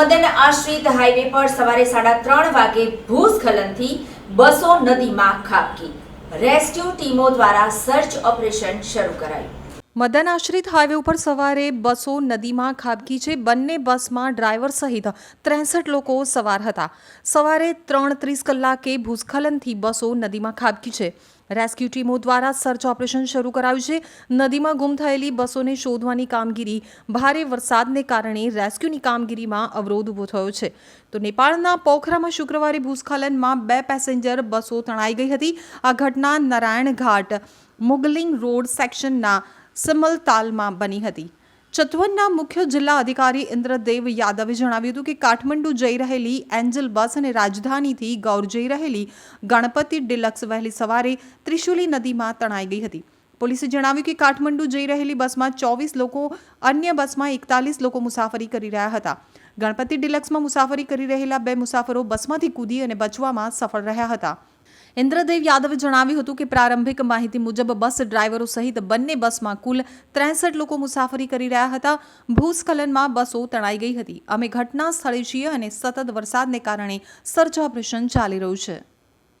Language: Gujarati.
આશ્રિત હાઈવે પર સવારે સાડા ત્રણ વાગે ભૂસ્ખલનથી બસો નદીમાં ખાબકી. રેસ્ક્યુ ટીમો દ્વારા સર્ચ ઓપરેશન શરૂ કરાયું. મદન આશ્રિત હાઈવે ઉપર સવારે બસો નદીમાં ખાબકી છે. બંને બસમાં ડ્રાઈવર સહિત ત્રેસઠ લોકો સવાર હતા. સવારે ત્રણ ત્રીસ કલાકે ભૂસ્ખલનથી બસો નદીમાં ખાબકી છે. રેસ્ક્યુ ટીમો દ્વારા સર્ચ ઓપરેશન શરૂ કરાયું છે. નદીમાં ગુમ થયેલી બસોને શોધવાની કામગીરી, ભારે વરસાદને કારણે રેસ્ક્યુની કામગીરીમાં અવરોધ ઊભો થયો છે. તો નેપાળના પોખરામાં શુક્રવારે ભૂસ્ખલનમાં બે પેસેન્જર બસો તણાઈ ગઈ હતી. આ ઘટના નારાયણ ઘાટ, મુગલિંગ રોડ સેક્શનના સિમલતાલમાં બની હતી. ચતવનના મુખ્ય જિલ્લા અધિકારી ઇન્દ્રદેવ યાદવે જણાવ્યું હતું કે કાઠમંડુ જઈ રહેલી એન્જલ બસ અને રાજધાનીથી ગૌર જઈ રહેલી ગણપતિ ડિલક્સ વહેલી સવારે ત્રિશુલી નદીમાં તણાઈ ગઈ હતી. પોલીસે જણાવ્યું કે કાઠમંડુ જઈ રહેલી બસમાં ચોવીસ લોકો, અન્ય બસમાં એકતાલીસ લોકો મુસાફરી કરી રહ્યા હતા. ગણપતિ ડિલક્સમાં મુસાફરી કરી રહેલા બે મુસાફરો બસમાંથી કૂદી અને બચવામાં સફળ રહ્યા હતા. ઇન્દ્રદેવ યાદવે જણાવ્યું હતું કે પ્રારંભિક માહિતી મુજબ બસ ડ્રાઈવરો સહિત બંને બસમાં કુલ ત્રેસઠ લોકો મુસાફરી કરી રહ્યા હતા. ભૂસ્ખલનમાં બસો તણાઈ ગઈ હતી. અમે ઘટના સ્થળે છીએ અને સતત વરસાદને કારણે સર્ચ ઓપરેશન ચાલી રહ્યું છે.